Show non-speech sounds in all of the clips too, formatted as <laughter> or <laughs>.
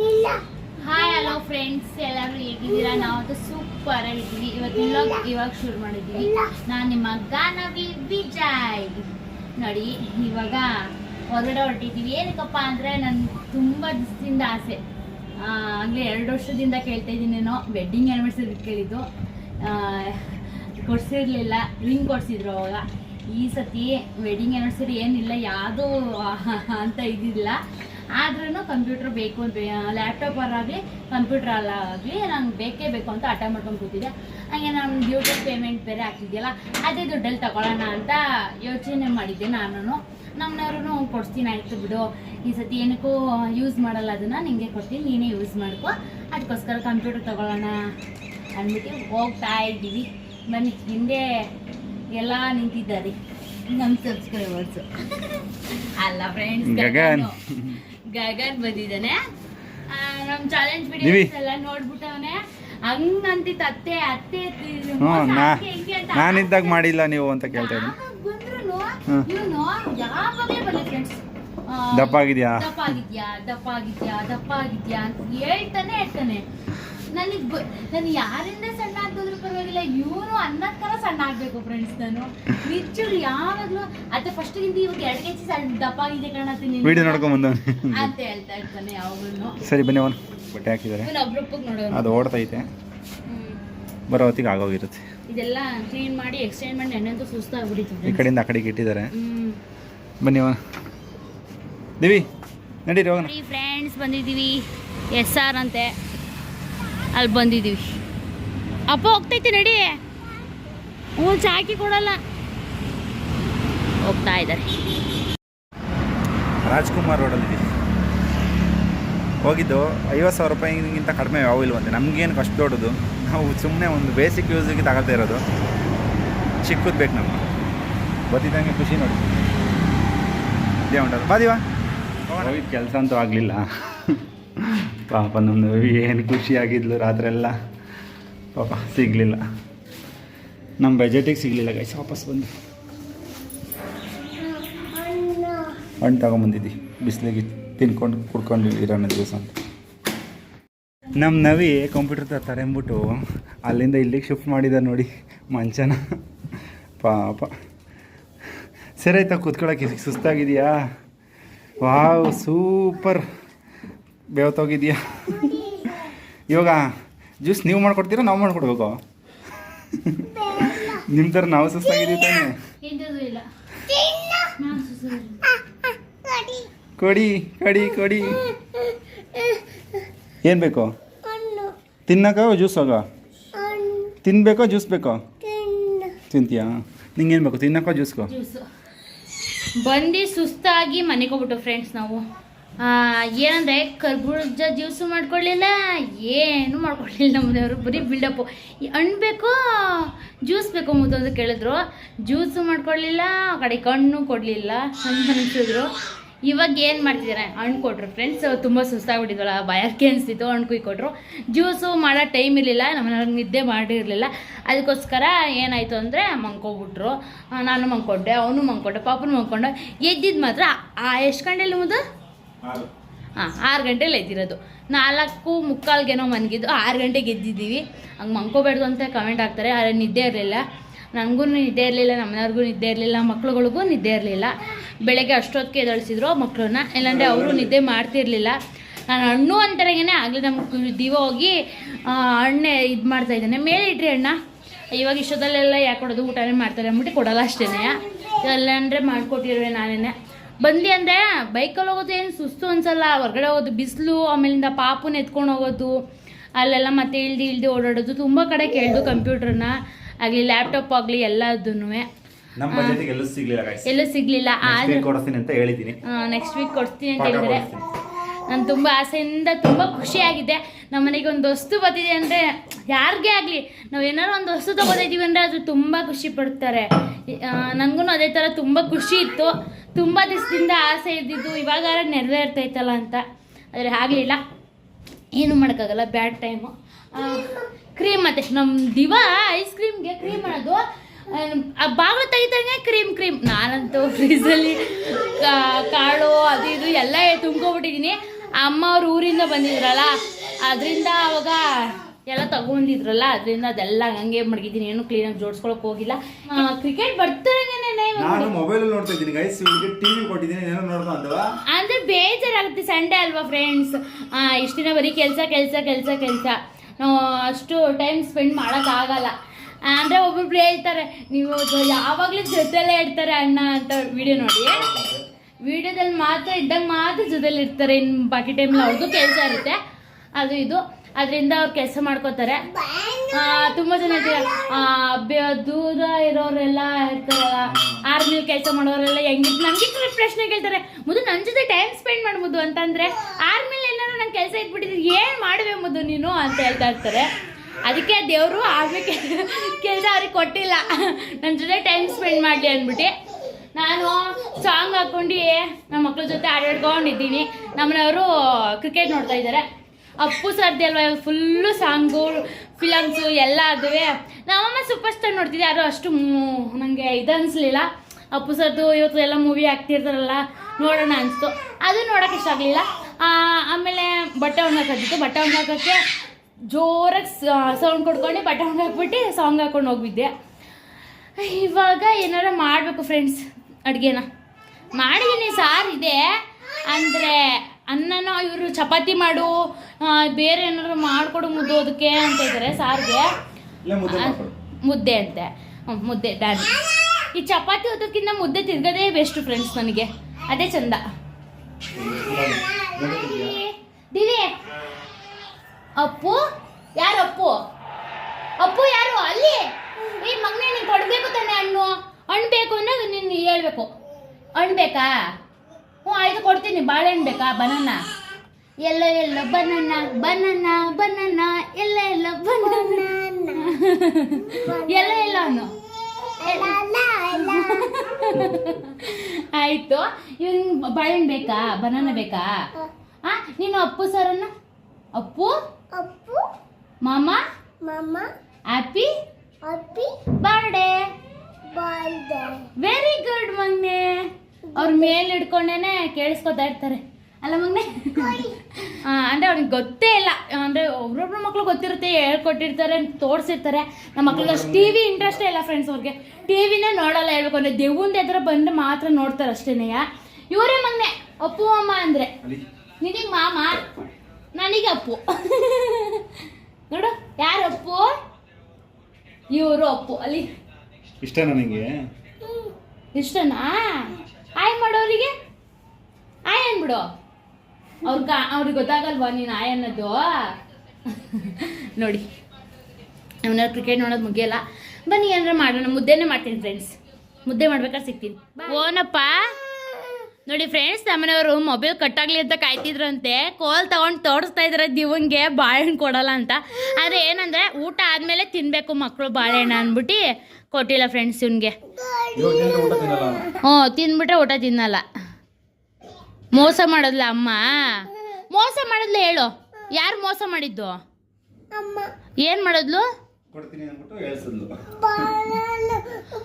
Hi hello friends ಎಲ್ಲರೂ ಹೇಗಿದ್ದೀರಾ? ನಾವಂತೂ ಸೂಪರ್ ಆಗಿದ್ದೀವಿ. ಇವತ್ತು ಇವಾಗ ಇವಾಗ ಶುರು ಮಾಡಿದ್ದೀವಿ. ನಾನು ನಿಮ್ಮ ಗಾನವಿ ವಿಜಯ್. ನೋಡಿ ಇವಾಗ ಹೊರಗಡೆ ಹೊರಟಿದ್ದೀವಿ. ಏನಕ್ಕಪ್ಪ ಅಂದರೆ ನನ್ನ ತುಂಬ ದಿವಸದಿಂದ ಆಸೆ. ಆಗಲೇ ಎರಡು ವರ್ಷದಿಂದ ಕೇಳ್ತಾ ಇದ್ದೀನಿ ನಾನು ವೆಡ್ಡಿಂಗ್ ಆ್ಯನಿವರ್ಸರಿ ಕೇಳಿದ್ದು ಕೊಡ್ಸಿರ್ಲಿಲ್ಲ. ರಿಂಗ್ ಕೊಡಿಸಿದ್ರು ಅವಾಗ. ಈ ಸತಿ ವೆಡ್ಡಿಂಗ್ ಆ್ಯನಿವರ್ಸರಿ ಏನಿಲ್ಲ ಯಾವುದೂ ಅಂತ ಇದಿಲ್ಲ ಆದ್ರೂ ಕಂಪ್ಯೂಟರ್ ಬೇಕು ಅಂತ ಲ್ಯಾಪ್ಟಾಪ್ ಆಗಲಿ ಕಂಪ್ಯೂಟರ್ ಆಗಲಿ ನಂಗೆ ಬೇಕೇ ಬೇಕು ಅಂತ ಹಠ ಮಾಡ್ಕೊಂಡು ಕೂತಿದ್ದೆ. ಹಂಗೆ ನಾನು ಯೂಟ್ಯೂಬ್ ಪೇಮೆಂಟ್ ಬೇರೆ ಹಾಕಿದ್ಯಲ್ಲ ಅದೇ ದುಡ್ಡಲ್ಲಿ ತಗೊಳ್ಳೋಣ ಅಂತ ಯೋಚನೆ ಮಾಡಿದ್ದೆ ನಾನು ನಮ್ಮನವ್ರು ಕೊಡ್ತೀನಿ ಆಯ್ತು ಬಿಡು. ಈ ಸತಿ ಏನಕ್ಕೂ ಯೂಸ್ ಮಾಡಲ್ಲ ಅದನ್ನು ನಿಂಗೆ ಕೊಡ್ತೀನಿ ನೀನೇ ಯೂಸ್ ಮಾಡ್ಕೊ. ಅದಕ್ಕೋಸ್ಕರ ಕಂಪ್ಯೂಟರ್ ತಗೊಳ್ಳೋಣ ಅಂದ್ಬಿಟ್ಟು ಹೋಗ್ತಾ ಇದ್ದೀವಿ. ಬನ್ನಿ ಹಿಂದೆ ಎಲ್ಲ ನಿಂತಿದ್ದಾರೆ. ನಮ್ಮ ಸಬ್ಸ್ಕ್ರೈಬರ್ಸು <laughs> ಅಲ್ಲ ಫ್ರೆಂಡ್ಸ್ <laughs> ಗಗನ್. ಬಂದಿದ್ದಾನೆ. ನಮ್ ಚಾಲೆಂಜ್. ವಿಡಿಯೋಸ್ ಎಲ್ಲ ನೋಡ್ಬಿಟ್ಟವನೆ. ಹಂಗಂತಿತ್ತು ಅತ್ತೆ ಅತ್ತೆ ಹಂಗೆ ನಾನಿದ್ದಾಗ ಮಾಡಿಲ್ಲ ನೀವು ಅಂತ ಕೇಳ್ತಾ ಇದ್ದೀನಿ. ಯಾವಾಗ್ಲೇ ಫ್ರೆಂಡ್ಸ್ ದಪ್ಪ ಆಗಿದ್ಯಾ ದಪ್ಪ ಆಗಿದ್ಯಾ? ದಪ್ಪ ಆಗಿದ್ಯಾ ದಪ್ಪ ಆಗಿದ್ಯಾ ಅಂತ ಹೇಳ್ತಾನೆ ಹೇಳ್ತಾನೆ. ನನಗೆ ನಾನು ಯಾರಿಂದ ಸಣ್ಣ ಇವನು ಅನ್ನಕ್ಕರ ಸಣ್ಣ ಆಗ್ಬೇಕು ಫ್ರೆಂಡ್ಸ್ ನಾನು. ನಿಜರು ಯಾವಾಗ್ಲೂ ಅದೇ ಫಸ್ಟ್ ಗಿಂತ ಇವಾಗ ಎರಡು ಕೆಜಿ ಸಣ್ಣ ದಪ್ಪ ಆಗಿದೆ ಕಾಣತ್ತೀನಿ ವಿಡಿಯೋ ನೋಡ್ಕೊಂಡ್ ಬಂದವನಿ. ಅಂತ ಹೇಳ್ತಾ ಇರ್ತಾನೆ ಯಾವಾಗ್ಲೂ. ಸರಿ ಬನ್ನಿ ಅವನು ಬಟ್ಟೆ ಹಾಕಿದ್ದಾರೆ ಇವನು ಒಬ್ರೊಬ್ಬಗೆ ನೋಡೋನು ಅದು ಓಡ್ತೈತೆ. ಬರೋ ಹೊತ್ತಿಗೆ ಆಗೋಗಿರುತ್ತೆ. ಇದೆಲ್ಲ ಕ್ಲೀನ್ ಮಾಡಿ ಎಕ್ಸ್ಚೇಂಜ್ ಮಾಡಿ ನೆನ್ನೆಂತೂ ಸುಸ್ತಾಗ್ಬಿಟ್ಟಿತ್ತು. ಈ. ಕಡೆಯಿಂದ ಆ ಕಡೆಗೆ ಇಟ್ಟಿದ್ದಾರೆ. ಬನ್ನಿ ಅವನು. ದೇವಿ ನಡೀರಿ ಹೋಗೋಣ. ಫ್ರೆಂಡ್ಸ್ ಬಂದಿದ್ದೀವಿ. ಎಸ್ ಆರ್ ಅಂತೆ. ಅಲ್ಲಿ ಬಂದಿದ್ದೀವಿ. ಅಪ್ಪ ಹೋಗ್ತೈತಿ ನಡಿ. ಹ್ಞೂ ಚಾಕಿ ಕೊಡಲ್ಲ. ಹೋಗ್ತಾ ಇದ್ದಾರೆ. ರಾಜ್ಕುಮಾರ್ ರೋಡಲ್ಲಿ ಹೋಗಿದ್ದು ಐವತ್ತು ಸಾವಿರ ರೂಪಾಯಿಗಿಂತ ಕಡಿಮೆ ಯಾವ ಇಲ್ವಂತೆ. ನಮಗೇನು ಕಷ್ಟ ದೊಡ್ಡದು. ನಾವು ಸುಮ್ಮನೆ ಒಂದು ಬೇಸಿಕ್ ಯೂಸಿಗೆ ತಗೊಳ್ತಾ ಇರೋದು. ಚಿಕ್ಕದು ಬೇಕು ನಮ್ಮ ಬತ್ತಿದ್ದಂಗೆ ಖುಷಿ ನೋಡಿ. ಇದೇ ಉಂಟಲ್ಲ ಬಾದಿವಾ? ಕೆಲಸ ಅಂತೂ ಆಗಲಿಲ್ಲ. ಪಾಪ ನಮ್ಮದು ಏನು ಖುಷಿಯಾಗಿದ್ಲು ರಾತ್ರೆಲ್ಲ ಪಾಪ, ಸಿಗಲಿಲ್ಲ. ನಮ್ಮ ಬಜೆಟಿಗೆ ಸಿಗಲಿಲ್ಲ ಗೈಸ್ ವಾಪಸ್ ಬಂದು. ಹಣ್ಣು ತಗೊಂಬಂದಿದ್ದಿ, ಬಿಸಿಲಿಗೆ ತಿನ್ಕೊಂಡು ಕುಡ್ಕೊಂಡು ಇರೋಣ ದಿವಸ ಅಂತ. ನಮ್ಮ ನವಿ ಕಂಪ್ಯೂಟರ್ ತರ್ತಾರೆ ಅಂದ್ಬಿಟ್ಟು ಅಲ್ಲಿಂದ ಇಲ್ಲಿಗೆ ಶಿಫ್ಟ್ ಮಾಡಿದ ನೋಡಿ, ಮಂಚನ. ಪಾಪ. ಸರಿ ಆಯ್ತಾ ಕೂತ್ಕೊಳ್ಳೋಕೆ ಸುಸ್ತಾಗಿದೆಯಾ ವಾವ್, ಸೂಪರ್. ಬೇವತ್ತೋಗಿದೆಯಾ ಇವಾಗ ಜ್ಯೂಸ್ ನೀವು ಮಾಡ್ಕೊಡ್ತೀರಾ, ನಾವು ಮಾಡ್ಕೊಡ್ಬೇಕು? ನಿಮ್ಮ ಥರ ನಾವು ಸುಸ್ತಾಗಿದ್ದೀವಿ ತಾನೇ. ಕೊಡಿ ಕೊಡಿ ಕೊಡಿ. ಏನು ಬೇಕು? ತಿನ್ನಕ ಜ್ಯೂಸ್ ಹೋಗ ತಿನ್ಬೇಕೋ ಜ್ಯೂಸ್ ಬೇಕೋ? ತಿಂತೀಯಾ? ನಿಂಗೆ ಏನು ಬೇಕು? ತಿನ್ನಕೋ ಜ್ಯೂಸ್ಗೋ ಜ್ಯೂಸು ಬಂದು ಸುಸ್ತಾಗಿ ಮನೆಗೆ ಹೋಗ್ಬಿಟ್ಟು ಫ್ರೆಂಡ್ಸ್ ನಾವು. ಏನಂದ್ರೆ ಕರ್ಬೂಜ ಜ್ಯೂಸು ಮಾಡ್ಕೊಳ್ಳಿಲ್ಲ ಏನು ಮಾಡ್ಕೊಳ್ಳಿಲ್ಲ ನಮ್ಮನೆಯವರು ಬರೀ ಬಿಲ್ಡಪ್ಪು ಹಣ್ಣು ಬೇಕೋ, ಜ್ಯೂಸ್ ಬೇಕು ಮುದ್ದು ಅಂತ ಕೇಳಿದ್ರು. ಜ್ಯೂಸು ಮಾಡ್ಕೊಳ್ಳಿಲ್ಲ ಆ ಕಡೆ ಕಣ್ಣು ಕೊಡಲಿಲ್ಲ ಅಂತ ಅನಿಸಿದ್ರು. ಇವಾಗ ಏನು ಮಾಡ್ತಿದ್ದಾರೆ ಹಣ್ಣು ಕೊಟ್ರು ಫ್ರೆಂಡ್ಸ್ ತುಂಬ ಸುಸ್ತಾಗ್ಬಿಟ್ಟಿದ್ವಲ್ಲ ಬಯಕೆ ಅನಿಸ್ತಿತ್ತು, ಹಣ್ಣು ಕುಯ್ ಕೊಟ್ರು. ಜ್ಯೂಸು ಮಾಡೋ ಟೈಮ್ ಇರಲಿಲ್ಲ ನಮ್ಮನೆಯವ್ರಿಗೆ ನಿದ್ದೆ ಮಾಡಿರಲಿಲ್ಲ. ಅದಕ್ಕೋಸ್ಕರ ಏನಾಯಿತು ಅಂದರೆ ಮಂಕೋಬಿಟ್ರು ನಾನು ಮಂಕೊಂಡೆ ಅವನು ಮಂಕೊಂಡೆ ಪಾಪನು ಮಂಕೊಂಡೆ ಎದ್ದಿದ್ದು ಮಾತ್ರ, ಆ, ಎಷ್ಟು ಗಂಟೆಲಿ ಮುದ್ದು? ಹಾಂ, ಆರು ಗಂಟೆಲಿ ಎದ್ದಿರೋದು. ನಾಲ್ಕು ಮುಕ್ಕಾಲ್ಗೇನೋ ಮನ್ಗಿದ್ದು ಆರು ಗಂಟೆಗೆ ಎದ್ದಿದ್ದೀವಿ. ಹಂಗೆ ಮಂಕೋಬೇಡ್ದು ಅಂತ ಕಮೆಂಟ್ ಹಾಕ್ತಾರೆ, ಆದರೆ ನಿದ್ದೆ ಇರಲಿಲ್ಲ. ನನಗೂ ನಿದ್ದೆ ಇರಲಿಲ್ಲ, ನಮ್ಮನೆಯವ್ರಿಗೂ ನಿದ್ದೆ ಇರಲಿಲ್ಲ, ಮಕ್ಳುಗಳಿಗೂ ನಿದ್ದೆ ಇರಲಿಲ್ಲ. ಬೆಳಗ್ಗೆ ಅಷ್ಟೊತ್ತಿಗೆ ಎದಳಿಸಿದ್ರು ಮಕ್ಕಳನ್ನ ಇಲ್ಲಾಂದರೆ ಅವರು ನಿದ್ದೆ ಮಾಡ್ತಿರ್ಲಿಲ್ಲ. ನಾನು ಹಣ್ಣು ಅಂತರಗೇನೆ ಆಗಲಿ ನಮ್ಗೆ ದಿವ ಹೋಗಿ ಹಣ್ಣೆ ಇದು ಮಾಡ್ತಾ ಇದ್ದಾನೆ. ಮೇಲೆ ಇಟ್ರಿ ಅಣ್ಣ. ಇವಾಗ ಇಷ್ಟದಲ್ಲೆಲ್ಲ ಯಾಕೆ ಕೊಡೋದು? ಊಟನೇ ಮಾಡ್ತಾರೆ ಅಂದ್ಬಿಟ್ಟು ಕೊಡೋಲ್ಲ ಅಷ್ಟೇ ಇಲ್ಲಾಂದರೆ ಮಾಡಿಕೊಟ್ಟಿರುವೆ ನಾನೇನೆ ಬಂದು ಅಂದರೆ ಬೈಕಲ್ಲಿ ಹೋಗೋದು ಏನು ಸುಸ್ತು ಅನ್ಸಲ್ಲ ಹೊರಗಡೆ ಹೋಗೋದು ಬಿಸಿಲು ಆಮೇಲಿಂದ ಪಾಪುನ ಎತ್ಕೊಂಡು ಹೋಗೋದು ಅಲ್ಲೆಲ್ಲ ಮತ್ತೆ ಇಳ್ದಿ ಇಳ್ದು ಓಡಾಡೋದು ತುಂಬ ಕಡೆ ಕೇಳ್ದು ಕಂಪ್ಯೂಟರ್ನ ಆಗಲಿ ಲ್ಯಾಪ್ಟಾಪ್ ಆಗಲಿ ಎಲ್ಲದೂ ಎಲ್ಲೂ ಸಿಗ್ಲಿಲ್ಲ ನೆಕ್ಸ್ಟ್ ವೀಕ್ ಕೊಡ್ತೀನಿ ಅಂತ ಹೇಳಿದ್ರೆ. ನಾನು ತುಂಬ ಆಸೆಯಿಂದ ತುಂಬ ಖುಷಿಯಾಗಿದೆ. ನಮ್ಮ ಮನೆಗೆ ಒಂದು ವಸ್ತು ಬಂದಿದೆ ಅಂದರೆ ಯಾರಿಗೇ ಆಗಲಿ, ನಾವು ಏನಾದ್ರು ಒಂದು ವಸ್ತು ತೊಗೋತಿದ್ದೀವಿ ಅಂದರೆ ಅದು ತುಂಬ ಖುಷಿ ಪಡ್ತಾರೆ. ನನಗೂ ಅದೇ ಥರ ತುಂಬ ಖುಷಿ ಇತ್ತು. ತುಂಬ ದಿವಸದಿಂದ ಆಸೆ ಇದ್ದಿದ್ದು ಇವಾಗ ನೆರವೇರ್ತೈತಲ್ಲ ಅಂತ. ಆದರೆ ಆಗಲಿಲ್ಲ. ಏನು ಮಾಡೋಕ್ಕಾಗಲ್ಲ, ಬ್ಯಾಡ್ ಟೈಮು. ಕ್ರೀಮ್ ಮತ್ತೆ ನಮ್ಮ ದಿವ ಐಸ್ ಕ್ರೀಮ್ಗೆ ಕ್ರೀಮ್ ಅನ್ನೋದು ಆ ಬಾಗಿಲು ತೆಗಿತಂಗೆ ಕ್ರೀಮ್ ಕ್ರೀಮ್. ನಾನಂತೂ ಫ್ರೀಸಲ್ಲಿ ಕಾಳು, ಅದು ಇದು ಎಲ್ಲ ತುಂಬ್ಕೊಬಿಟ್ಟಿದ್ದೀನಿ ಅಮ್ಮ ಅವ್ರ ಊರಿಂದ ಬಂದಿದ್ರಲ್ಲ, ಅದರಿಂದ ಅವಾಗ ಎಲ್ಲ ತಗೊಂಡಿದ್ರಲ್ಲ ಅದರಿಂದ ಅದೆಲ್ಲ ಹಂಗೆ ಮಡಗಿದ್ದೀನಿ. ಏನು ಕ್ಲೀನಾಗಿ ಜೋಡಿಸ್ಕೊಳಕ್ ಹೋಗಿಲ್ಲ. ಕ್ರಿಕೆಟ್ ಬರ್ತಾರೆ ನಾನು ಮೊಬೈಲ್ ನೋಡ್ತಾ ಇದ್ದೀನಿ ಗೈಸ್ ಇವಳಿಗೆ ಟಿವಿ ಕೊಟ್ಟಿದ್ದೀನಿ ಏನೋ ನೋಡ್ಕೊ ಅಂದವಾ ಅಂದ್ರೆ ಬೇಜಾರಾಗುತ್ತೆ ಸಂಡೇ ಅಲ್ವಾ ಫ್ರೆಂಡ್ಸ್ ಇಷ್ಟು ದಿನ ಬರೀ ಕೆಲಸ ಕೆಲಸ ಕೆಲಸ ಕೆಲಸ. ನಾವು ಅಷ್ಟು ಟೈಮ್ ಸ್ಪೆಂಡ್ ಮಾಡೋಕ್ಕಾಗಲ್ಲ. ಅಂದರೆ ಒಬ್ಬೊಬ್ರು ಹೇಳ್ತಾರೆ ನೀವು ಯಾವಾಗಲೂ ಜೊತೆಲೇ ಇರ್ತಾರೆ ಅಣ್ಣ ಅಂತ ವಿಡಿಯೋ ನೋಡಿ. ವಿಡಿಯೋದಲ್ಲಿ ಮಾತ್ರ ಇದ್ದಾಗ ಮಾತ್ರ ಜೊತೆಲಿ ಇರ್ತಾರೆ ಇನ್ನು ಬಾಕಿ ಟೈಮಲ್ಲಿ ಅವ್ರದ್ದು ಕೆಲಸ ಇರುತ್ತೆ. ಅದು ಇದು. ಅದರಿಂದ ಅವ್ರು ಕೆಲಸ ಮಾಡ್ಕೋತಾರೆ. ತುಂಬ ಜನ ದೂರ ಇರೋರೆಲ್ಲ ಆರ್ಮಿ ಕೆಲಸ ಮಾಡೋರೆಲ್ಲ ಹೆಂಗಿತ್ತು ನಮ್ಗೆ ಪ್ರಶ್ನೆ ಕೇಳ್ತಾರೆ. ಮುದು ನನ್ನ ಜೊತೆ ಟೈಮ್ ಸ್ಪೆಂಡ್ ಮಾಡ್ಬೋದು ಅಂತಂದ್ರೆ ಆರ್ಮಿಲಿ ಏನಾದ್ರು ನಂಗೆ ಕೆಲಸ ಇಟ್ಬಿಟ್ಟಿದ್ರೆ ಏನು ಮಾಡುವೆ ನೀನು ಅಂತ ಹೇಳ್ತಾ ಇರ್ತಾರೆ. ಅದಕ್ಕೆ ದೇವರು ಆರ್ಮಿ ಕೆಲಸ ಅವ್ರಿಗೆ ಕೊಟ್ಟಿಲ್ಲ. ನನ್ನ ಜೊತೆ ಟೈಮ್ ಸ್ಪೆಂಡ್ ಮಾಡಲಿ ಅಂದ್ಬಿಟ್ಟು ನಾನು ಸಾಂಗ್ ಹಾಕೊಂಡು ನಮ್ಮ ಮಕ್ಳ ಜೊತೆ ಆಟಾಡ್ಕೊಂಡಿದ್ದೀನಿ ನಮ್ಮನವರು ಕ್ರಿಕೆಟ್ ನೋಡ್ತಾ ಇದ್ದಾರೆ. ಅಪ್ಪು ಸರ್ದಿ ಅಲ್ವಾ ಫುಲ್ಲು ಸಾಂಗು ಫಿಲಮ್ಸು ಎಲ್ಲ ಅದುವೆ. ನಮ್ಮಮ್ಮ ಸೂಪರ್ ಸ್ಟಾರ್ ನೋಡ್ತಿದ್ದೆ ಯಾರು ಅಷ್ಟು ನನಗೆ ಇದು ಅನಿಸ್ಲಿಲ್ಲ. ಅಪ್ಪು ಸರ್ದು ಇವತ್ತು ಎಲ್ಲ ಮೂವಿ ಆಗ್ತಿರ್ತಾರಲ್ಲ ನೋಡೋಣ ಅನಿಸ್ತು. ಅದು ನೋಡೋಕೆ ಇಷ್ಟ ಆಗಲಿಲ್ಲ. ಆಮೇಲೆ ಬಟ್ಟೆ ಒಣಗಾಕಿತ್ತು ಬಟ್ಟೆ ಒಣಗಾಕಕ್ಕೆ ಜೋರಾಗಿ ಸೌಂಡ್ ಕೊಡ್ಕೊಂಡು ಬಟ್ಟೆ ಒಣಗಾಕ್ಬಿಟ್ಟು ಸಾಂಗ್ ಹಾಕೊಂಡು ಹೋಗಿದ್ದೆ ಇವಾಗ ಏನಾರ ಮಾಡಬೇಕು ಫ್ರೆಂಡ್ಸ್ ಅಡುಗೆನ. ಮಾಡಿದ್ದೀನಿ ಸಾರ್ ಇದೆ ಅಂದರೆ ಅನ್ನನೋ ಇವರು ಚಪಾತಿ ಮಾಡು ಬೇರೆ ಏನಾದ್ರು ಮಾಡಿಕೊಡು ಮುದ್ದು ಅದಕ್ಕೆ ಅಂತ ಇದ್ದಾರೆ ಸಾರಿಗೆ. ಮುದ್ದೆ ಅಂತೆ. ಮುದ್ದೆ ಡ್ಯಾನ್ ಈ ಚಪಾತಿ ಓದೋಕ್ಕಿಂತ ಮುದ್ದೆ ತಿರ್ಗದೇ ಬೆಸ್ಟ್ ಫ್ರೆಂಡ್ಸ್ ನನಗೆ. ಅದೇ ಚಂದ. ದಿವಿ ಅಪ್ಪು ಯಾರು ಅಪ್ಪು? ಅಪ್ಪು ಯಾರು? ಅಲ್ಲಿ? ಈ ಮಗನೇ ನೀನು ಕೊಡ್ಬೇಕು ತಾನೆ ಹಣ್ಣು. ಹಣ್ಣು ಬೇಕು ಅಂದ್ರೆ ನೀನು ಹೇಳ್ಬೇಕು. ಹಣ್ಣು ಬೇಕಾ? ಹ್ಞೂ ಆಯ್ತು ಕೊಡ್ತೀನಿ. ಬಾಳೆಹಣ್ಣು ಬೇಕಾ? ಬನಾನ. ಎಲ್ಲ ಎಲ್ಲ ಬನಾನ ಬನಾನ ಬನಾನ. ಎಲ್ಲ ಎಲ್ಲ ಬನಾನ. ಎಲ್ಲ ಎಲ್ಲ ಅವನು ಆಯ್ತು. ಇವನ್ ಬಾಳೆಹಣ್ಣು ಬೇಕಾ? ಬನಾನ ಬೇಕಾ? ಆ ನೀನು ಅಪ್ಪು ಸರನ್ನ? ಅಪ್ಪು? ಅಪ್ಪು. ಮಾಮ? ಮಾಮ. Happy happy birthday? Birthday. Very good ಮಗ್ನೆ ಅವ್ರ ಮೇಲ್ ಹಿಡ್ಕೊಂಡೇನೆ ಕೇಳಿಸ್ಕೊತಾ ಇರ್ತಾರೆ. ಅಲ್ಲ ಮಗ್ನೆ? ಅಂದ್ರೆ ಅವ್ರಿಗೆ ಗೊತ್ತೇ ಇಲ್ಲ. ಅಂದ್ರೆ ಒಬ್ರೊಬ್ರ ಮಕ್ಳು ಗೊತ್ತಿರುತ್ತೆ ಹೇಳ್ಕೊಟ್ಟಿರ್ತಾರೆ ತೋರಿಸಿರ್ತಾರೆ. ನಮ್ಮ ಮಕ್ಳಿಗೆ ಅಷ್ಟು ಟಿ ವಿ ಇಂಟ್ರೆಸ್ಟೇ ಇಲ್ಲ ಫ್ರೆಂಡ್ಸ್ ಅವ್ರಿಗೆ. ಟಿವಿನೇ ನೋಡಲ್ಲ ಹೇಳ್ಬೇಕು. ಅಂದ್ರೆ ದೆವ್ವಂದ ಎದುರು ಬಂದ್ರೆ ಮಾತ್ರ ನೋಡ್ತಾರೆ ಅಷ್ಟೇನೆಯ ಇವರೇ ಮಗ್ನೆ ಅಪ್ಪು ಅಮ್ಮ ಅಂದ್ರೆ. ನಿನಗ್ ನಿನಗೆ ಮಾಮ ನನಗೆ ಅಪ್ಪು. ನೋಡು ಯಾರು ಅಪ್ಪು? ಇವರು ಅಪ್ಪು. ಅಲ್ಲಿ. ಇಷ್ಟನಾ ನಿಂಗೆ? ಇಷ್ಟನಾ? ಆಯ್ ಮಾಡೋರಿಗೆ? ಆಯ್ ಅನ್ಬಿಡು ಅವ್ರಿಗೆ ಅವ್ರಿಗೆ ಗೊತ್ತಾಗಲ್ವಾ ನೀನು ಆಯ್ ಅನ್ನೋದು? ನೋಡಿ ಅವನ ಕ್ರಿಕೆಟ್ ನೋಡೋದು ಮುಗಿಯಲ್ಲ. ಬನ್ನಿ ಏನಾರ ಮಾಡೋಣ. ಮುದ್ದೆನೇ ಮಾಡ್ತೀನಿ ಫ್ರೆಂಡ್ಸ್ ಮುದ್ದೆ ಮಾಡ್ಬೇಕಾದ್ರೆ ಸಿಗ್ತೀನಿ. ಓನಪ್ಪ. ನೋಡಿ ಫ್ರೆಂಡ್ಸ್ ನಮ್ಮನೆಯವರು ಮೊಬೈಲ್ ಕಟ್ಟಾಗ್ಲಿ ಅಂತ ಕಾಯ್ತಿದ್ರಂತೆ. ಕೋಲ್ ತಗೊಂಡು ತೋರಿಸ್ತಾ ಇದ್ರೆ ದಿವಂಗೆ ಬಾಳೆಹಣ್ಣು ಕೊಡಲ್ಲ ಅಂತ. ಆದರೆ ಏನಂದ್ರೆ ಊಟ ಆದಮೇಲೆ ತಿನ್ನಬೇಕು ಮಕ್ಕಳು ಬಾಳೆಹಣ್ಣು ಅಂದ್ಬಿಟ್ಟು ಕೊಟ್ಟಿಲ್ಲ ಫ್ರೆಂಡ್ಸ್ ಇವನಿಗೆ. ಹ್ಞೂ ತಿಂದ್ಬಿಟ್ರೆ ಊಟ ತಿನ್ನಲ್ಲ. ಮೋಸ ಮಾಡೋದ್ಲ ಅಮ್ಮ? ಮೋಸ ಮಾಡಿದ್ಲು ಹೇಳು. ಯಾರು ಮೋಸ ಮಾಡಿದ್ದು? ಅಮ್ಮ. ಏನು ಮಾಡಿದ್ಲು? ಕೊಡ್ತೀನಿ ಅಂದ್ಬಿಟ್ಟು ಹೇಳ್ಸಿದ್ಲು. ಬಾಳನ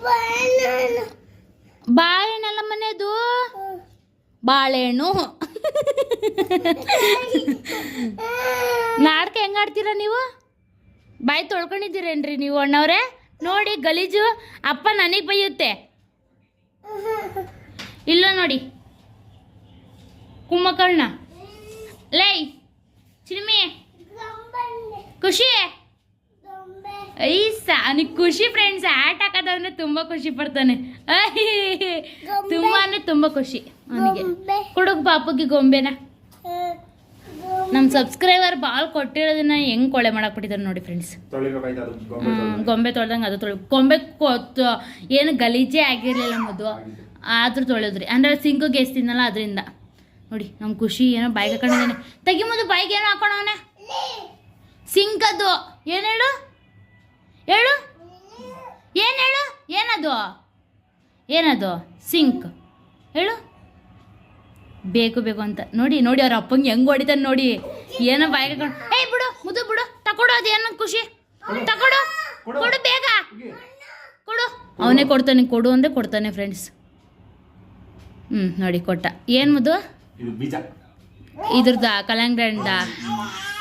ಬಾಳನ ಬಾಳೆಹಣ್ಣಲ್ಲ ಮನೆದು ಬಾಳೆಹಣ್ಣು. ನಾಡ್ಕ ಹೆಂಗೆ ಆಡ್ತೀರ ನೀವು? ಬಾಯಿ ತೊಳ್ಕೊಂಡಿದ್ದೀರೇನ್ರಿ ನೀವು ಅಣ್ಣವ್ರೆ? ನೋಡಿ ಗಲೀಜು, ಅಪ್ಪ ನನಗೆ ಬೈಯುತ್ತೆ. ಇಲ್ಲ ನೋಡಿ. ಕುಮ್ಮಕ್ಕಳನ್ನ. ಲೈ ಚಿಲ್ಮಿ ಖುಷಿ. ಐಸ, ಅವನಿಗೆ ಖುಷಿ ಫ್ರೆಂಡ್ಸ್ ಆಟ ಹಾಕೋದಂದ್ರೆ ತುಂಬಾ ಖುಷಿ ಪಡ್ತಾನೆ. ತುಂಬಾ ಅಂದ್ರೆ ತುಂಬಾ ಖುಷಿ. ಅವನಿಗೆ ಕೊಡುಗ್ ಪಾಪುಗೆ ಗೊಂಬೆನ. ನಮ್ಮ ಸಬ್ಸ್ಕ್ರೈಬರ್ ಬಾಲ್ ಕೊಟ್ಟಿರೋದನ್ನ ಹೆಂಗ್ ಕೊಳೆ ಮಾಡಾಕ್ಬಿಟ್ಟಿದ್ದಾರೆ ನೋಡಿ ಫ್ರೆಂಡ್ಸ್ ಗೊಂಬೆ ತೊಳ್ದು. ತೊಳ್ದಂಗೆ ಅದು ತೊಳಿ ಗೊಂಬೆ ಕೊತ್ತು ಏನು ಗಲೀಜೆ ಆಗಿರಲಿಲ್ಲ ಮೊದಲು ಆದ್ರೂ ತೊಳೆದ್ರಿ. ಅಂದ್ರೆ ಸಿಂಕ್ ಗೆಸ್ತಿದ್ನಲ್ಲ ಅದರಿಂದ. ನೋಡಿ ನಮ್ಮ ಖುಷಿ ಏನೋ ಬಾಯ್ಗೆ ಹಾಕೊಂಡಿದ್ದಾನೆ. ತೆಗಿ ಮೊದಲು ಬಾಯ್ಗೆ ಏನೋ ಹಾಕೊಂಡವನೆ ಸಿಂಕ್ ಅದು ಏನು ಹೇಳು? ಹೇಳು? ಏನು ಹೇಳು? ಏನದು? ಏನದು? ಸಿಂಕ್. ಹೇಳು? ಬೇಕು ಬೇಕು ಅಂತ. ನೋಡಿ ನೋಡಿ ಅವ್ರ ಅಪ್ಪಂಗೆ ಹೆಂಗ್ ಹೊಡಿತಾನೆ ನೋಡಿ. ಏನೋ ಬಾಯಿಗೆ ಏಯ್ ಬಿಡು ಮುದು ಬಿಡು. ತಕೊಡು ಅದೇ ಏನೋ ಖುಷಿ. ತಕೊಡು ಕೊಡು ಬೇಗ. ಕೊಡು. ಅವನೇ ಕೊಡ್ತಾನೆ ಕೊಡು ಅಂದ್ರೆ ಕೊಡ್ತಾನೆ ಫ್ರೆಂಡ್ಸ್ ಹ್ಞೂ ನೋಡಿ ಕೊಟ್ಟ. ಏನು ಮುದು ಇದು ಬೀಜ. ಇದ್ರದ ಕಲ್ಲಂಗಡಿ ಹಣ್ದ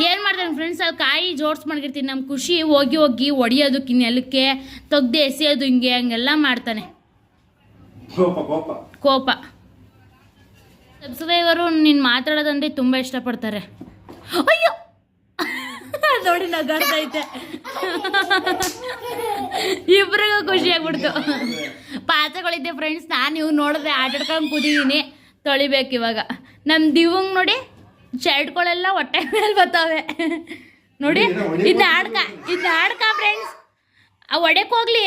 ಏನು ಮಾಡ್ತಾನೆ ಫ್ರೆಂಡ್ಸ್ ಅಲ್ಲಿ ಕಾಯಿ ಜೋಡ್ಸ್ ಮಾಡ್ಕಿರ್ತೀನಿ ನಮ್ಮ ಖುಷಿ ಹೋಗಿ ಹೋಗಿ ಹೊಡಿಯೋದಕ್ಕೆ ನೆಲಕ್ಕೆ ತೆಗ್ದು ಎಸೆಯೋದು ಹಿಂಗೆ ಹಂಗೆಲ್ಲ ಮಾಡ್ತಾನೆ. ಕೋಪ. ಸಬ್ಸ್ಕ್ರೈಬರು ನೀನು ಮಾತಾಡೋದಂದ್ರೆ ತುಂಬ ಇಷ್ಟಪಡ್ತಾರೆ. ಅಯ್ಯೋ! ನೋಡಿ ನಗಾಡ್ತೈತೆ ಇಬ್ರಿಗೂ ಖುಷಿ ಆಗ್ಬಿಡ್ತು. ಪಾತ್ರಗಳಿದ್ದೆ ಫ್ರೆಂಡ್ಸ್ ನಾನು ಇವ್ ನೋಡಿದ್ರೆ ಆಟಾಡ್ಕೊಂಡು ಕೂತಿದ್ದೀನಿ ತೊಳಿಬೇಕು ಇವಾಗ. ನಮ್ಮ ದಿವಂಗ್ ನೋಡಿ ಶರ್ಟ್ಗಳೆಲ್ಲ ಹೊಟ್ಟೆ ಮೇಲೆ ಬರ್ತಾವೆ ನೋಡಿ ಇದನ್ನ ಆಡ್ಕ ಇದನ್ನ ಆಡ್ಕ ಫ್ರೆಂಡ್ಸ್ ಆ ಒಡೆಕ್ ಹೋಗ್ಲಿ.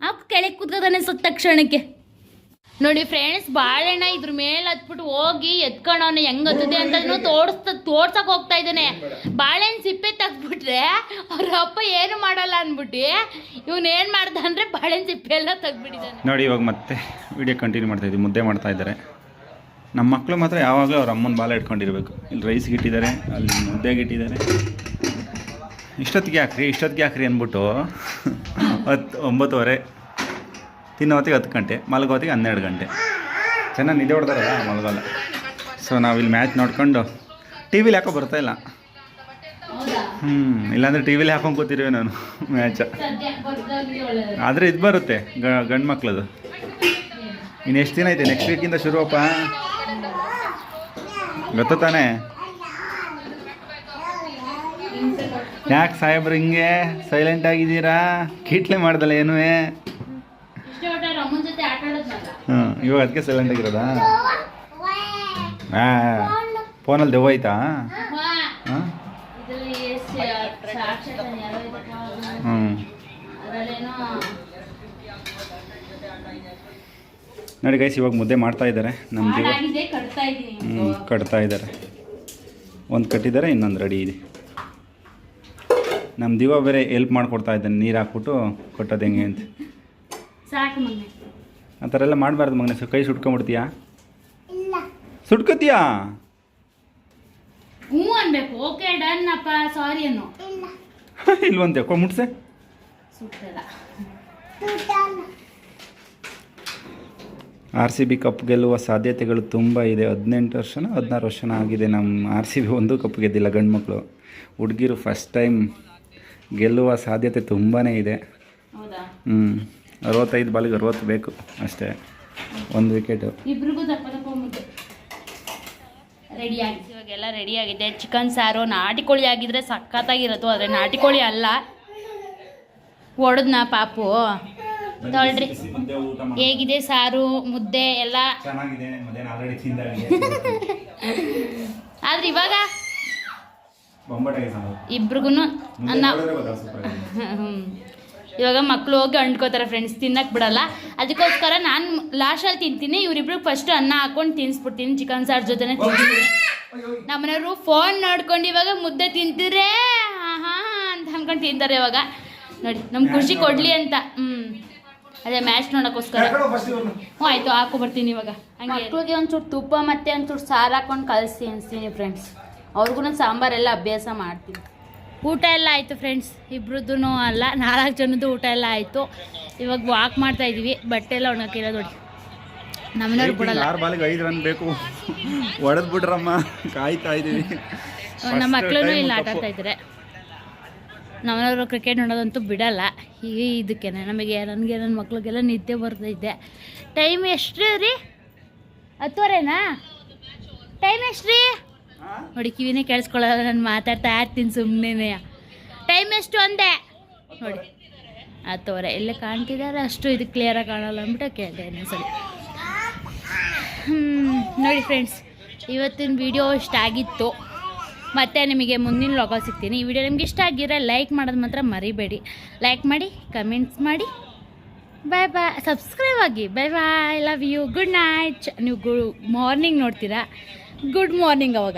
ಆ ಕೆಳಗೆ ಕೂತ್ಕೋತಾನೆ ಸುತ್ತ ತಕ್ಷಣಕ್ಕೆ ನೋಡಿ ಫ್ರೆಂಡ್ಸ್ ಬಾಳೆಣ್ಣ ಇದ್ರ ಮೇಲೆ ಹತ್ಬಿಟ್ಟು ಹೋಗಿ ಎತ್ಕೊಂಡವನು ಹೆಂಗ್ ಹತ್ತದೆ ಅಂತ ತೋರ್ಸ್ ತೋರ್ಸಕ್ ಹೋಗ್ತಾ ಇದ್ದಾನೆ. ಬಾಳೆಹಣ್ಣು ಸಿಪ್ಪೆ ತೆಗ್ದ್ಬಿಟ್ರೆ ಅವ್ರ ಅಪ್ಪ ಏನು ಮಾಡಲ್ಲ ಅನ್ಬಿಟ್ಟು ಇವನ್ ಏನ್ ಮಾಡ್ದ ಅಂದ್ರೆ ಬಾಳೆಹಣ್ಣು ಸಿಪ್ಪೆ ಎಲ್ಲ ತೆಗ್ದ್ಬಿಟ್ಟಿದ್ದಾನೆ. ನೋಡಿ ಇವಾಗ ಮತ್ತೆ ವಿಡಿಯೋ ಕಂಟಿನ್ಯೂ ಮಾಡ್ತಾ ಇದ್ದೀವಿ, ಮುದ್ದೆ ಮಾಡ್ತಾ ಇದ್ದಾರೆ. ನಮ್ಮ ಮಕ್ಕಳು ಮಾತ್ರ ಯಾವಾಗಲೂ ಅವ್ರ ಅಮ್ಮನ ಬಾಳೆ ಇಟ್ಕೊಂಡಿರ್ಬೇಕು. ಇಲ್ಲಿ ರೈಸ್ಗೆ ಇಟ್ಟಿದ್ದಾರೆ ಅಲ್ಲಿ ಮುದ್ದೆಗೆ ಇಟ್ಟಿದ್ದಾರೆ ಇಷ್ಟೊತ್ತಿಗೆ ಹಾಕ್ರಿ ಇಷ್ಟೊತ್ತಿಗೆ ಹಾಕ್ರಿ ಅಂದ್ಬಿಟ್ಟು, ಹತ್ತು, ಒಂಬತ್ತುವರೆ ತಿನ್ನೋ ಹೊತ್ತಿಗೆ ಹತ್ತು ಗಂಟೆ ಮಲಗೋ ಹೊತ್ತಿಗೆ ಹನ್ನೆರಡು ಗಂಟೆ. ಚೆನ್ನಾಗಿ ನಿದ್ದೆ ಹೊಡೆದಾರಲ್ಲ ಮಲಗೋಲ್ಲ. ಸೊ ನಾವಿಲ್ಲಿ ಮ್ಯಾಚ್ ನೋಡ್ಕೊಂಡು ಟಿ ವಿಲಿ ಯಾಕೋ ಬರ್ತಾ ಇಲ್ಲ. ಹ್ಞೂ ಇಲ್ಲಾಂದರೆ ಟಿ ವಿಲಿ ಹಾಕೊಂಡು ಕೂತಿರುವೆ ನಾನು ಮ್ಯಾಚ ಆದರೆ ಇದು ಬರುತ್ತೆ ಗಂಡು ಮಕ್ಳದು. ಇನ್ನು ಎಷ್ಟು ದಿನ ಐತೆ? ನೆಕ್ಸ್ಟ್ ವೀಕಿಂದ ಶುರುವಪ್ಪ. ಗೊತ್ತ ತಾನೇ? ಯಾಕೆ ಸಾಹೇಬ್ರು ಹಿಂಗೆ ಸೈಲೆಂಟ್ ಆಗಿದ್ದೀರಾ? ಕೀಟ್ಲೆ ಮಾಡ್ದಲ್ಲ ಏನೂ ಅಮ್ಮನ ಜೊತೆ ಆಟ ಆಡೋದ್ನಲ್ಲ ಹ್ಞೂ ಇವಾಗ ಅದಕ್ಕೆ ಸೈಲೆಂಟ್ ಆಗಿರೋದಾ? ಹಾಂ. ಫೋನಲ್ಲಿ ದೆವ್ವ ಐತಾ? ಹಾಂ? ಹ್ಞೂ ನೋಡಿ. ಗೈಸ್ ಇವಾಗ ಮುದ್ದೆ ಮಾಡ್ತಾ ಇದ್ದಾರೆ. ನಮ್ಮ ಇದ್ದೀನಿ ಹ್ಞೂ ಕಟ್ತಾ ಇದ್ದಾರೆ. ಒಂದು ಕಟ್ಟಿದ್ದಾರೆ ಇನ್ನೊಂದು ರೆಡಿ ಇದೆ. ನಮ್ಮ ದಿವ ಬೇರೆ ಎಲ್ಪ್ ಮಾಡಿಕೊಡ್ತಾ ಇದ್ದಾನೆ ನೀರು ಹಾಕ್ಬಿಟ್ಟು ಕಟ್ಟೋದು ಹೆಂಗೆ ಅಂತ. ಸಾಕು ಆ ಥರ ಎಲ್ಲ ಮಾಡಬಾರ್ದು ಮಗನೇ. ಸೊ ಕೈ ಸುಟ್ಕೊಂಬಿಡ್ತೀಯಾ ಇಲ್ಲ. ಸುಟ್ಕೋತೀಯಾ? ಹ್ಞೂ ಅನ್ಬೇಕು. ಓಕೆ ಡನ್ ಅಪ್ಪ. ಸಾರಿ ಅನ್ನೋ. ಇಲ್ಲ. <laughs> ಇಲ್ವಂತೆ ಕೊ ಮುಟ್ಸೆ. ಆರ್ ಸಿ ಬಿ ಕಪ್ ಗೆಲ್ಲುವ ಸಾಧ್ಯತೆಗಳು ತುಂಬ ಇದೆ. ಹದಿನೆಂಟು ವರ್ಷನ ಹದಿನಾರು ವರ್ಷನ ಆಗಿದೆ ನಮ್ಮ ಆರ್ ಸಿ ಬಿ ಒಂದು ಕಪ್ ಗೆದ್ದಿಲ್ಲ ಗಂಡು ಮಕ್ಕಳು ಹುಡುಗಿರು ಫಸ್ಟ್ ಟೈಮ್ ಗೆಲ್ಲುವ ಸಾಧ್ಯತೆ ತುಂಬಾ ಇದೆ. ಹೌದಾ? ಹ್ಞೂ ಅರವತ್ತೈದು ಬಾಲಿಗೆ ಅರವತ್ತು ಬೇಕು ಅಷ್ಟೇ. ಒಂದು ವಿಕೆಟು ಇಬ್ರಿಗೂ ದಪ್ಪ ದಪ್ಪ ಮುದ್ದೆ ರೆಡಿ ಆಗಿದೆ ಇವಾಗೆಲ್ಲ ರೆಡಿ ಆಗಿದೆ. ಚಿಕನ್ ಸಾರು ನಾಟಿ ಕೋಳಿ ಆಗಿದ್ರೆ ಸಖತ್ತಾಗಿರೋದು ಆದರೆ ನಾಟಿ ಕೋಳಿ ಅಲ್ಲ. ಹೊಡೆದ್ನ ಪಾಪು? ತೊಳ್ರಿ ಹೇಗಿದೆ ಸಾರು ಮುದ್ದೆ ಎಲ್ಲ? ಆದ್ರೆ ಇವಾಗ? ಇಬ್ರಿಗೂ ಅನ್ನ. ಹ್ಮ್. ಇವಾಗ ಮಕ್ಕಳು ಹೋಗಿ ಅಂಡ್ಕೋತಾರೆ ಫ್ರೆಂಡ್ಸ್ ತಿನ್ನಕ್ಕೆ ಬಿಡಲ್ಲ. ಅದಕ್ಕೋಸ್ಕರ ನಾನು ಲಾಸ್ಟಲ್ಲಿ ತಿಂತೀನಿ ಇವ್ರಿಬ್ರಿಗೆ ಫಸ್ಟ್ ಅನ್ನ ಹಾಕೊಂಡು ತಿನ್ಸ್ಬಿಡ್ತೀನಿ ಚಿಕನ್ ಸಾರ್ ಜೊತೆನೇ ತಿಂತೀನಿ ನಮ್ಮನೆಯವರು ಫೋನ್ ನೋಡ್ಕೊಂಡು ಇವಾಗ ಮುದ್ದೆ ತಿಂತಿದ್ರೆ ಹಾ ಅಂತ ಅನ್ಕೊಂಡು ತಿಂತಾರೆ ಇವಾಗ. ನೋಡಿ ನಮ್ಗೆ ಖುಷಿ ಕೊಡ್ಲಿ ಅಂತ ಹ್ಞೂ ಅದೇ ಮ್ಯಾಚ್ ನೋಡೋಕ್ಕೋಸ್ಕರ. ಹ್ಞೂ ಆಯಿತು ಹಾಕೊ ಬರ್ತೀನಿ ಇವಾಗ. ಹಂಗೆ. ಮಕ್ಳಿಗೆ ಒಂಚೂರು ತುಪ್ಪ ಮತ್ತೆ ಒಂಚೂರು ಸಾರು ಹಾಕೊಂಡು ಕಲಿಸಿ ಅನಿಸ್ತೀನಿ ಫ್ರೆಂಡ್ಸ್ ಅವ್ರಿಗೂ ಸಾಂಬಾರೆಲ್ಲ ಅಭ್ಯಾಸ ಮಾಡ್ತೀನಿ. ಊಟ ಎಲ್ಲ ಆಯಿತು ಫ್ರೆಂಡ್ಸ್ ಇಬ್ರದ್ದು ಅಲ್ಲ ನಾಲ್ಕು ಜನದ್ದು ಊಟ ಎಲ್ಲ ಆಯಿತು. ಇವಾಗ ವಾಕ್ ಮಾಡ್ತಾ ಇದ್ದೀವಿ ಬಟ್ಟೆ ಎಲ್ಲ ಒಣಗಿಲ್ಲ ನೋಡಿ. ನಮ್ಮನೆಯವ್ರು ಬಿಡಲ್ಲ ಆರು ಬಾಲಿಗೆ ಐದು ರನ್ ಬೇಕು? ಒಡೆದು ಬಿಡ್ರಮ್ಮ ಕಾಯ್ತಾ ಇದ್ದೀವಿ ನಮ್ಮ ಮಕ್ಕಳು ಇಲ್ಲಿ ಆಟ. ಆಡ್ತಾ ಇದ್ದಾರೆ ನಮ್ಮನೆಯವರು ಕ್ರಿಕೆಟ್ ನೋಡೋದಂತೂ ಬಿಡಲ್ಲ. ಹೀಗೆ ಇದಕ್ಕೆ ನಮಗೆ ನನಗೆ ನನ್ನ ಮಕ್ಳಿಗೆಲ್ಲ ನಿದ್ದೆ ಬರ್ತೈತೆ ಟೈಮ್ ಎಷ್ಟು ರೀ ಹತ್ತುವರೆನಾ? ಟೈಮ್ ಎಷ್ಟು ರೀ ನೋಡಿ, ಕಿವಿನೇ ಕೇಳಿಸ್ಕೊಳ್ಳಲ್ಲ ನಾನು ಮಾತಾಡ್ತಾ ಇರ್ತೀನಿ ಸುಮ್ಮನೆ ಟೈಮ್ ಎಷ್ಟು ಅಂದೆ? ನೋಡಿ. ಆ ತೋರೆ, ಎಲ್ಲ ಕಾಣ್ತಿದ್ದಾರೆ? ಅಷ್ಟು ಇದು ಕ್ಲಿಯರಾಗಿ ಕಾಣಲ್ಲ ಅಂದ್ಬಿಟ್ಟು ಕೇಳಿದೆ ಇನ್ನೊಂದ್ಸಲಿ. ನೋಡಿ ಫ್ರೆಂಡ್ಸ್ ಇವತ್ತಿನ ವಿಡಿಯೋ ಇಷ್ಟ ಆಗಿತ್ತು. ಮತ್ತೆ ನಿಮಗೆ ಮುಂದಿನ ಲಾಗ ಸಿಗ್ತೀನಿ. ಈ ವಿಡಿಯೋ ನಿಮ್ಗೆ ಇಷ್ಟ ಆಗಿದ್ರೆ ಲೈಕ್ ಮಾಡೋದು ಮಾತ್ರ ಮರಿಬೇಡಿ. ಲೈಕ್ ಮಾಡಿ ಕಮೆಂಟ್ಸ್ ಮಾಡಿ. ಬಾಯ್ ಬಾಯ್ ಸಬ್ಸ್ಕ್ರೈಬ್ ಆಗಿ. Bye bye love you good night ನೀವು ಗು ಮಾರ್ನಿಂಗ್ ನೋಡ್ತೀರಾ? ಗುಡ್ ಮಾರ್ನಿಂಗ್ ಅವಾಗ.